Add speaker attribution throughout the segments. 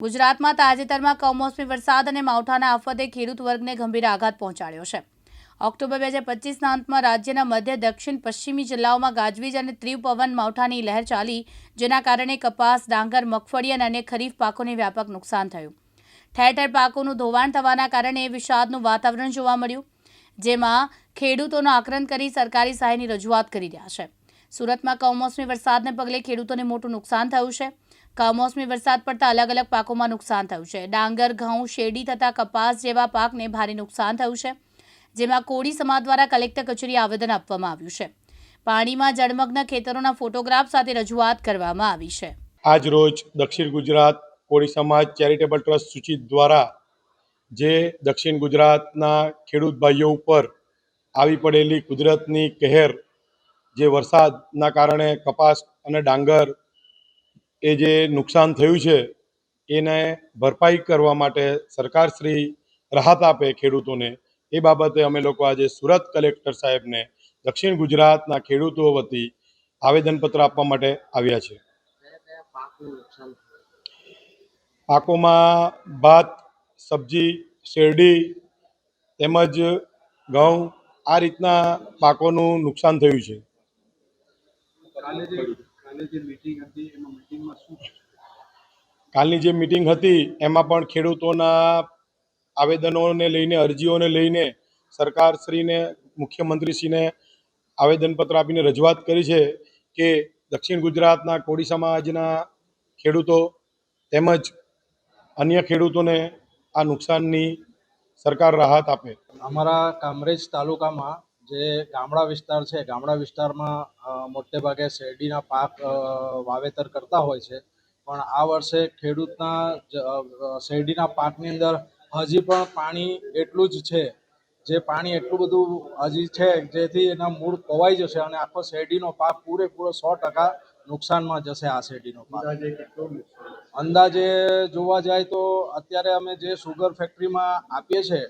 Speaker 1: ગુજરાતમાં તાજેતરમાં કમોસમી વરસાદ અને માવઠાના આફતે ખેડૂત વર્ગને ગંભીર આઘાત પહોંચાડ્યો છે. ઓક્ટોબર બે હજાર પચીસના અંતમાં રાજ્યના મધ્ય, દક્ષિણ, પશ્ચિમી જિલ્લાઓમાં ગાજવીજ અને ત્રિપવન માવઠાની લહેર ચાલી, જેના કારણે કપાસ, ડાંગર, મગફળી અને અન્ય ખરીફ પાકોને વ્યાપક નુકસાન થયું. ઠેર ઠેર પાકોનું ધોવાણ થવાના કારણે વિષાદનું વાતાવરણ જોવા મળ્યું, જેમાં ખેડૂતોનો આક્રંદ કરી સરકારી સહાયની રજૂઆત કરી રહ્યા છે. સુરતમાં કમોસમી વરસાદને પગલે ખેડૂતોને મોટું નુકસાન થયું છે. કમોસમી વરસાદ પડતા અલગ અલગ પાકોમાં નુકસાન થયું છે. ડાંગર, ઘઉં, શેરડી તથા કપાસ જેવા પાકને ભારે નુકસાન થયું છે, જેમાં કોળી સમાજ દ્વારા કલેક્ટર કચેરી આવેદન આપવામાં આવ્યું છે. પાણીમાં જળમગ્ન ખેતરોના ફોટોગ્રાફ સાથે રજૂઆત કરવામાં આવી છે.
Speaker 2: આજ રોજ દક્ષિણ ગુજરાત કોળી સમાજ ચેરિટેબલ ટ્રસ્ટ સૂચિત દ્વારા જે દક્ષિણ ગુજરાતના ખેડૂત ભાઈઓ ઉપર આવી પડેલી કુદરતની કહેર, જે વરસાદના કારણે કપાસ અને ડાંગર એ જે નુકસાન થયું છે, એને ભરપાઈ કરવા માટે સરકારશ્રી રાહત આપે ખેડૂતોને. એ બાબતે અમે લોકો આજે સુરત કલેક્ટર સાહેબને દક્ષિણ ગુજરાતના ખેડૂતો વતી આવેદનપત્ર આપવા માટે આવ્યા છે. પાકોમાં ભાત, સબ્જી, શેરડી તેમજ ઘઉં આ રીતના પાકોનું નુકસાન થયું છે.
Speaker 3: કાલે જે મીટિંગ હતી એમાં મીટિંગમાં શું?
Speaker 2: કાલની જે મિટિંગ હતી એમાં પણ ખેડૂતોના આવેદનોને લઈને અરજીઓને લઈને સરકારશ્રીને મુખ્યમંત્રીશ્રીને આવેદનપત્ર આપીને રજૂઆત કરી છે કે દક્ષિણ ગુજરાતના કોળી સમાજના ખેડૂતો તેમજ અન્ય ખેડૂતોને આ નુકસાનની સરકાર રાહત આપે.
Speaker 4: અમારા કામરેજ તાલુકામાં જે ગામડા વિસ્તાર છે ગામડા વિસ્તારમાં મોટે ભાગે શેરડીના પાક વાવેતર કરતા હોય છે. પણ આ વર્ષે ખેડૂતના શેરડીના પાકની અંદર હજી પણ પાણી એટલું જ છે. જે પાણી એટલું બધું હજી છે જેથી એના મૂળ કોવાઈ જશે અને આખો શેરડીનો પાક પૂરેપૂરો સો ટકા નુકસાનમાં જશે આ શેરડીનો પાક.
Speaker 3: અંદાજે
Speaker 4: જોવા જાય તો અત્યારે અમે જે સુગર ફેક્ટરીમાં આપીએ છીએ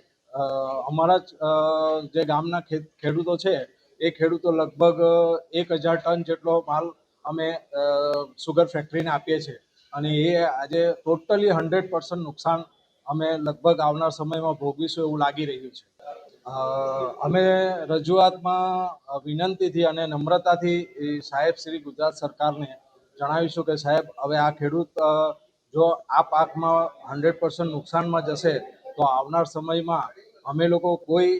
Speaker 4: અમારા જ ગામના ખેડૂતો છે, એ ખેડૂતો લગભગ એક હજાર ટન જેટલો માલ અમે સુગર ફેક્ટરીને આપીએ છીએ. અને એ આજે ટોટલી હંડ્રેડ પર્સન્ટ નુકસાન અમે લગભગ આવનાર સમયમાં ભોગવીશું એવું લાગી રહ્યું છે. અમે રજૂઆતમાં વિનંતીથી અને નમ્રતાથી સાહેબ શ્રી ગુજરાત સરકારને જણાવીશું કે સાહેબ, હવે આ ખેડૂત જો આ પાકમાં હંડ્રેડ પર્સન્ટ નુકસાનમાં જશે, તો આવનાર સમયમાં અમે લોકો કોઈ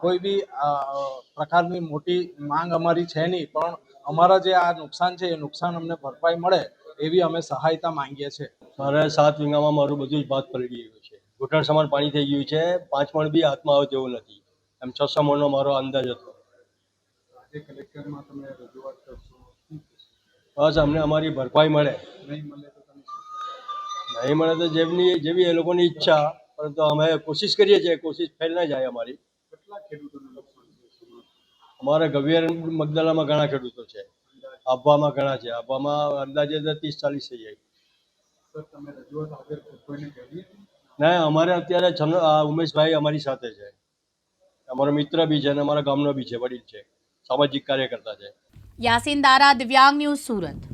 Speaker 4: કોઈ બી પ્રકારની મોટી માંગ અમારી છે નહીં પણ અમારા જે આ નુકસાન છે એ નુકસાન અમને ભરપાઈ મળે એવી અમે સહાયતા માંગીએ છીએ.
Speaker 5: મારે સાત વીંગામાં મારું બધું જ ભાત પડી ગયું છે. ઘૂંટણ સમાન પાણી થઈ ગયું છે. પાંચ મણ બી હાથમાં આવે તેવું નથી. એમ છ મણનો મારો અંદાજ હતો.
Speaker 3: આજે કલેક્ટરમાં તમે રજૂઆત કરશો.
Speaker 5: બસ અમને અમારી ભરપાઈ મળે.
Speaker 3: નહીં મળે તો તમે
Speaker 5: નહીં મળે તો જેમની જેવી એ લોકોની ઈચ્છા પરંતુ અમે કોશિશ કરીએ છીએ કોશિશ ફેલ ના જાય અમારી? અમારે ગવિયર મગદલામાં ઘણા ખેડૂતો છે. આભામાં ઘણા છે. આભામાં અંદાજે ત્રીસ ચાલીસ થઈ જાય? ના અમારે અત્યારે ઉમેશભાઈ અમારી સાથે છે. અમારો મિત્ર બી છે અને અમારા ગામનો બી છે વડીલ છે. સામાજિક કાર્યકર્તા છે.
Speaker 1: યાસીન દારા દિવ્યાંગ ન્યૂઝ સુરત.